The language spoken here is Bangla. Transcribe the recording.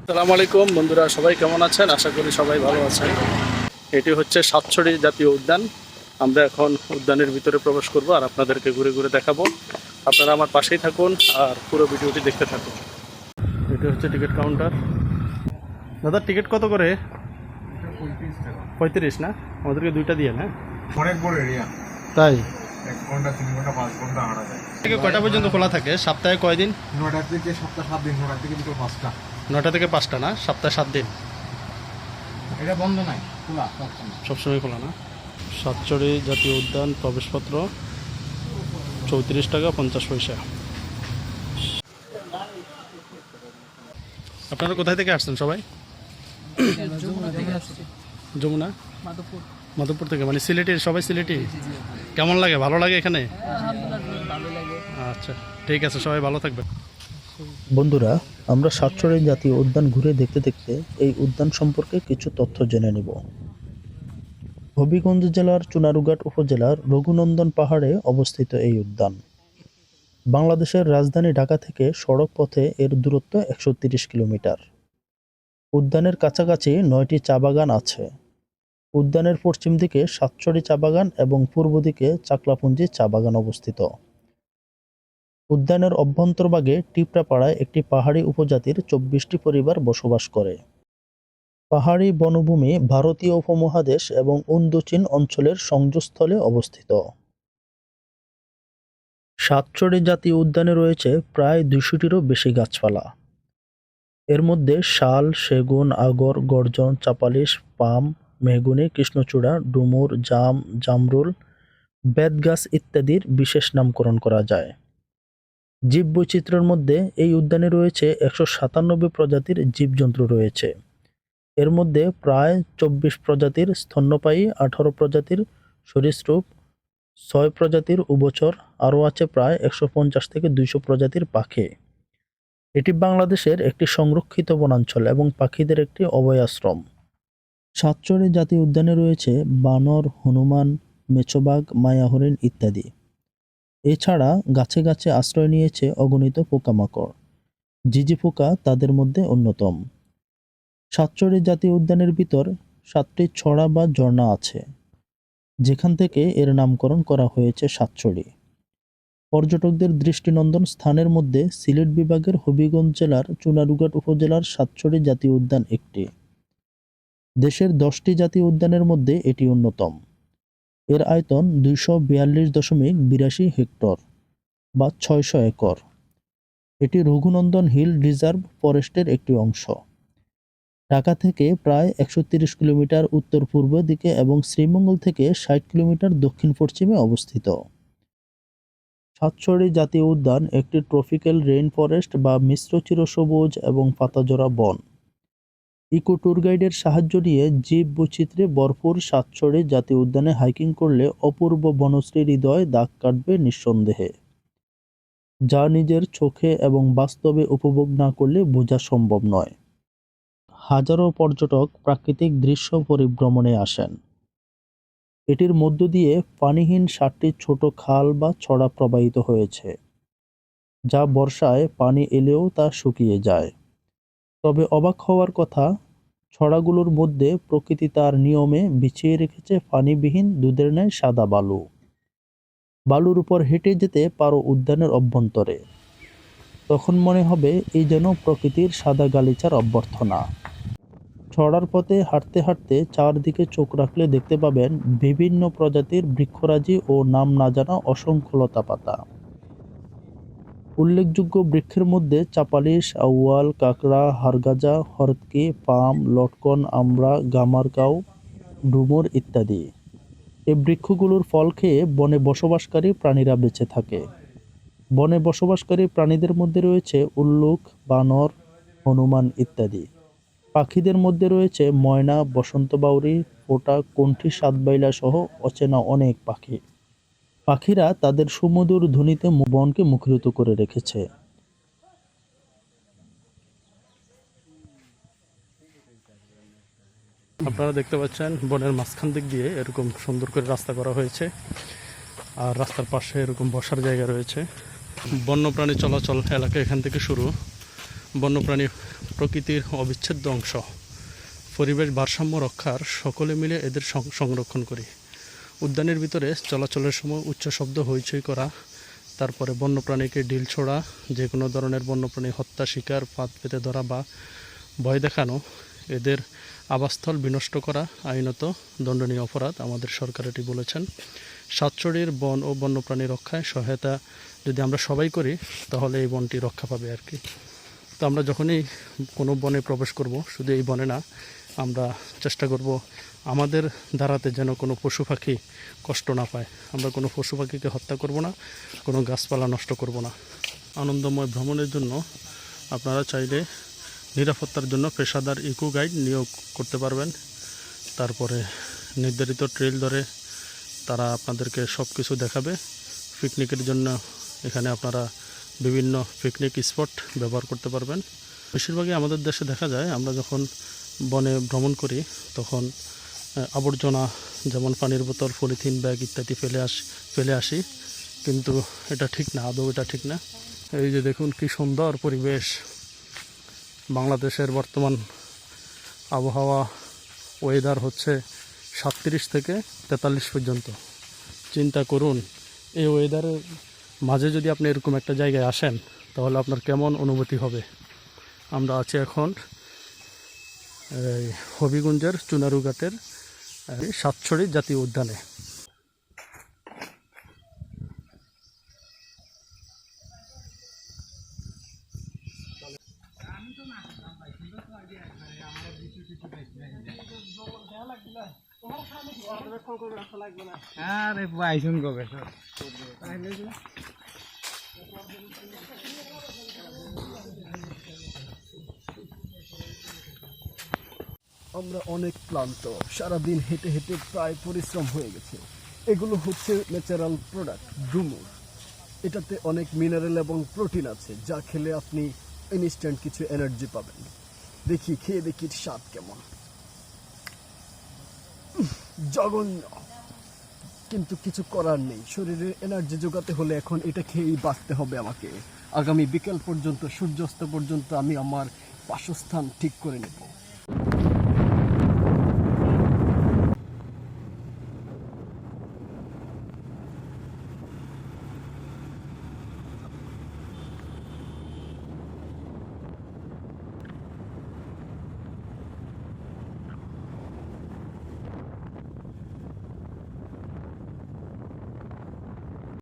আসসালামু আলাইকুম বন্ধুরা সবাই কেমন আছেন? আশা করি সবাই ভালো আছেন। এটি হচ্ছে সাতছড়ি জাতীয় উদ্যান। আমরা এখন উদ্যানের ভিতরে প্রবেশ করব আর আপনাদেরকে ঘুরে ঘুরে দেখাবো। আপনারা আমার পাশেই থাকুন আর পুরো ভিডিওটি দেখতে থাকুন। এটি হচ্ছে টিকিট কাউন্টার। দাদা টিকিট কত করে? পঁয়ত্রিশ না? আমাদেরকে দুইটা দিয়ে না অনেক বড় এরিয়া তাই? এক ঘণ্টা তিন ঘণ্টা পাঁচ ঘণ্টা হাঁটা যায়। কয়টা পর্যন্ত খোলা থাকে? সপ্তাহে কয়দিন? থেকে সপ্তাহ সাত দিন থেকে পাঁচটা। নটা থেকে পাঁচটা না? সপ্তাহে সাত দিন। এটা বন্ধ নাই খোলা সবসময়। খোলা না? সাতচড়ি জাতীয় উদ্যান প্রবেশপত্র চৌত্রিশ টাকা পঞ্চাশ পয়সা। আপনারা কোথায় থেকে আসছেন সবাই? যমুনা মাধবপুর। থেকে মানে সিলেটি সবাই সিলেটি? কেমন লাগে? ভালো লাগে এখানে? আচ্ছা ঠিক আছে সবাই ভালো থাকবেন। বন্ধুরা, আমরা সাতচড়ি জাতীয় উদ্যান ঘুরে দেখতে দেখতে এই উদ্যান সম্পর্কে কিছু তথ্য জেনে নিব। হবিগঞ্জ জেলার চুনারুঘাট উপজেলার রঘুনন্দন পাহাড়ে অবস্থিত এই উদ্যান। বাংলাদেশের রাজধানী ঢাকা থেকে সড়ক পথে এর দূরত্ব একশো কিলোমিটার। উদ্যানের কাছাকাছি নয়টি চা বাগান আছে। উদ্যানের পশ্চিম দিকে সাতচড়ি চা বাগান এবং পূর্ব দিকে চাকলাপুঞ্জি চা বাগান অবস্থিত। উদ্যানের অভ্যন্তরভাগে টিপরাপাড়ায় একটি পাহাড়ি উপজাতির চব্বিশটি পরিবার বসবাস করে। পাহাড়ি বনভূমি ভারতীয় উপমহাদেশ এবং ইন্দোচীন অঞ্চলের সংযোগস্থলে অবস্থিত। সাতচড়ি জাতীয় উদ্যানে রয়েছে প্রায় দুশোটিরও বেশি গাছপালা। এর মধ্যে শাল, সেগুন, আগর, গর্জন, চাপালিশ, পাম, মেহগুনি, কৃষ্ণচূড়া, ডুমুর, জাম, জামরুল, বেতগাছ ইত্যাদির বিশেষ নামকরণ করা যায়। জীববৈচিত্র্যের মধ্যে এই উদ্যানে রয়েছে একশো সাতানব্বই প্রজাতির জীবজন্তু রয়েছে। এর মধ্যে প্রায় চব্বিশ প্রজাতির স্তন্যপায়ী, আঠারো প্রজাতির সরীসৃপ, ছয় প্রজাতির উভচর, আরও আছে প্রায় একশো পঞ্চাশ থেকে দুইশো প্রজাতির পাখি। এটি বাংলাদেশের একটি সংরক্ষিত বনাঞ্চল এবং পাখিদের একটি অভয়াশ্রম। সাতচড়ি জাতীয় উদ্যানে রয়েছে বানর, হনুমান মেছোবাগ মায়াহরিণ ইত্যাদি। এছাড়া গাছে গাছে আশ্রয় নিয়েছে অগণিত পোকামাকড়। জিজি পোকা তাদের মধ্যে অন্যতম। সাতচড়ি জাতীয় উদ্যানের ভিতর সাতটি ছড়া বা ঝর্ণা আছে। যেখান থেকে এর নামকরণ করা হয়েছে সাতচড়ি পর্যটকদের দৃষ্টিনন্দন স্থানের মধ্যে সিলেট বিভাগের হবিগঞ্জ জেলার চুনারুঘাট উপজেলার সাতচড়ি জাতীয় উদ্যান একটি। দেশের দশটি জাতীয় উদ্যানের মধ্যে এটি অন্যতম। এর আয়তন দুইশো বিয়াল্লিশ দশমিক বিরাশি হেক্টর বা ছয়শো একর। এটি রঘুনন্দন হিল রিজার্ভ ফরেস্টের একটি অংশ। ঢাকা থেকে প্রায় একশো কিলোমিটার উত্তর পূর্ব দিকে এবং শ্রীমঙ্গল থেকে ষাট কিলোমিটার দক্ষিণ পশ্চিমে অবস্থিত। সাতছড়ি জাতীয় উদ্যান, একটি ট্রপিক্যাল রেইন ফরেস্ট বা মিশ্র চিরসবুজ এবং পাতাজোড়া বন। ইকো ট্যুর গাইডের সাহায্য নিয়ে জীব বৈচিত্র্যে ভরপুর সাতছড়ি জাতীয় উদ্যানে হাইকিং করলে অপূর্ব বনশ্রী হৃদয় দাগ কাটবে নিঃসন্দেহে। যা নিজের চোখে এবং বাস্তবে উপভোগ না করলে বোঝা সম্ভব নয়। হাজারো পর্যটক প্রাকৃতিক দৃশ্য পরিভ্রমণে আসেন। এটির মধ্য দিয়ে পানিহীন সাতটি ছোট খাল বা ছড়া প্রবাহিত হয়েছে, যা বর্ষায় পানি এলেও তা শুকিয়ে যায়। তবে অবাক হওয়ার কথা, ছড়াগুলোর মধ্যে প্রকৃতি তার নিয়মে বিছিয়ে রেখেছে পানিবিহীন দুধের ন্যায় সাদা বালু। বালুর উপর হেঁটে যেতে পারো উদ্যানের অভ্যন্তরে। তখন মনে হবে এই যেন প্রকৃতির সাদা গালিচার অভ্যর্থনা। ছড়ার পথে হাঁটতে হাঁটতে চারদিকে চোখ রাখলে দেখতে পাবেন বিভিন্ন প্রজাতির বৃক্ষরাজি ও নাম না জানা অসংখ্য লতা পাতা উল্লেখযোগ্য বৃক্ষের মধ্যে চাপালিশ, আউয়াল, কাকড়া হারগাজা হরতকি, পাম, লটকন, আমড়া, গামারকাউ, ডুমুর ইত্যাদি। এই বৃক্ষগুলোর ফল খেয়ে বনে বসবাসকারী প্রাণীরা বেঁচে থাকে। বনে বসবাসকারী প্রাণীদের মধ্যে রয়েছে উল্লুক বানর, হনুমান ইত্যাদি। পাখিদের মধ্যে রয়েছে ময়না, বসন্ত বাউরি, ফোটা, কণ্ঠী সাতবাইলা সহ অচেনা অনেক পাখি। পাখিরা তাদের সুমধুর ধ্বনিতে বনকে মুখরিত করে রেখেছে। আপনারা দেখতে পাচ্ছেন, বনের মাঝখান দিক দিয়ে এরকম সুন্দর করে রাস্তা করা হয়েছে। আর রাস্তার পাশে এরকম বসার জায়গা রয়েছে। বন্যপ্রাণী চলাচল এলাকা এখান থেকে শুরু। বন্যপ্রাণী প্রকৃতির অবিচ্ছেদ্য অংশ। পরিবেশ ভারসাম্য রক্ষার সকলে মিলে এদের সংরক্ষণ করি। উদ্যানের ভিতরে চলাচলের সময় উচ্চ শব্দ হইচই করা, তারপরে বন্যপ্রাণীকে ডিল ছোড়া যে কোনো ধরনের বন্যপ্রাণী হত্যা, শিকার, ফাঁদ পেতে ধরা বা ভয় দেখানো, এদের আবাসস্থল বিনষ্ট করা আইনত দণ্ডনীয় অপরাধ আমাদের সরকার এটি বলেছেন। সাতচড়ির বন ও বন্যপ্রাণী রক্ষায় সহায়তা যদি আমরা সবাই করি, তাহলে এই বনটি রক্ষা পাবে আর কি। তো আমরা যখনই কোনো বনে প্রবেশ করব, শুধু এই বনে না আমরা চেষ্টা করব আমাদের দ্বারাতে যেন কোনো পশু পাখি কষ্ট না পায়। আমরা কোনো পশু পাখিকে হত্যা করব না, কোনো গাছপালা নষ্ট করব না। আনন্দময় ভ্রমণের জন্য আপনারা চাইলে নিরাপত্তার জন্য পেশাদার ইকো গাইড নিয়োগ করতে পারবেন। তারপরে নির্ধারিত ট্রেল ধরে তারা আপনাদেরকে সব কিছু দেখাবে। পিকনিকের জন্য এখানে আপনারা বিভিন্ন পিকনিক স্পট ব্যবহার করতে পারবেন। বেশিরভাগই আমাদের দেশে দেখা যায়, আমরা যখন বনে ভ্রমণ করি, তখন আবর্জনা যেমন পানির বোতল, পলিথিন ব্যাগ ইত্যাদি ফেলে আস, ফেলে আসি। কিন্তু এটা ঠিক না, আদৌ এটা ঠিক না। এই যে দেখুন কি সুন্দর পরিবেশ। বাংলাদেশের বর্তমান আবহাওয়া ওয়েদার হচ্ছে সাতত্রিশ থেকে তেতাল্লিশ পর্যন্ত। চিন্তা করুন, এই ওয়েদারের মাঝে যদি আপনি এরকম একটা জায়গায় আসেন, তাহলে আপনার কেমন অনুভূতি হবে? আমরা আছি এখন হবিগঞ্জের চুনারুঘাটের সাতছড়ি জাতীয় উদ্যানে। আমরা অনেক ক্লান্ত। সারাদিন হেঁটে হেঁটে প্রায় পরিশ্রম হয়ে গেছে। এগুলো হচ্ছে ন্যাচারাল প্রোডাক্ট ডুমুর। এটাতে অনেক মিনারেল এবং প্রোটিন আছে, যা খেলে আপনি ইনস্ট্যান্ট কিছু এনার্জি পাবেন। দেখি, খেয়ে দেখি স্বাদ কেমন। জঘন্য। কিন্তু কিছু করার নেই। শরীরে এনার্জি যোগাতে হলে এখন এটা খেয়েই বাঁচতে হবে আমাকে। আগামী বিকেল পর্যন্ত, সূর্যাস্ত পর্যন্ত আমি আমার বাসস্থান ঠিক করে নেব।